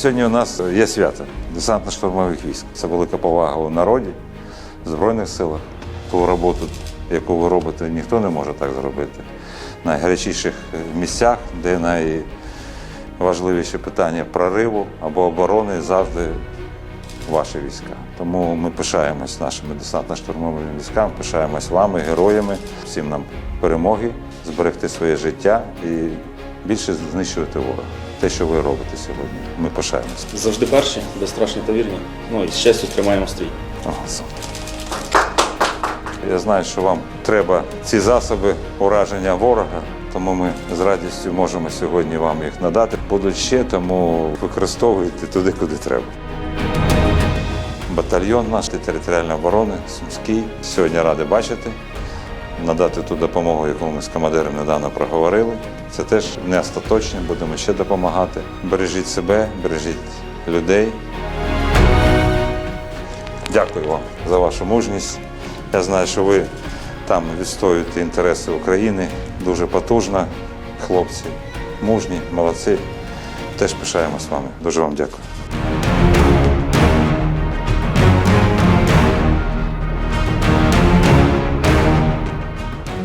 Сьогодні у нас є свято десантно-штурмових військ. Це велика повага у народі, в Збройних силах. Ту роботу, яку ви робите, ніхто не може так зробити. На найгарячіших місцях, де найважливіші питання прориву або оборони завжди ваші війська. Тому ми пишаємось нашими десантно-штурмовими військами, пишаємось вами, героями, всім нам перемоги, зберегти своє життя і більше знищувати ворога. Те, що ви робите сьогодні. Ми пишаємось. Завжди перші, безстрашні та вірні. Ну і з честю тримаємо стрій. Я знаю, що вам треба ці засоби ураження ворога, тому ми з радістю можемо сьогодні вам їх надати. Будуть ще, тому використовуйте туди, куди треба. Батальйон наш територіальної оборони Сумський. Сьогодні радий бачити, надати ту допомогу, яку ми з командиром недавно проговорили. Це теж не остаточне, будемо ще допомагати. Бережіть себе, бережіть людей. Дякую вам за вашу мужність. Я знаю, що ви там відстоюєте інтереси України дуже потужно. Хлопці, мужні, молодці. Теж пишаємось вами. Дуже вам дякую.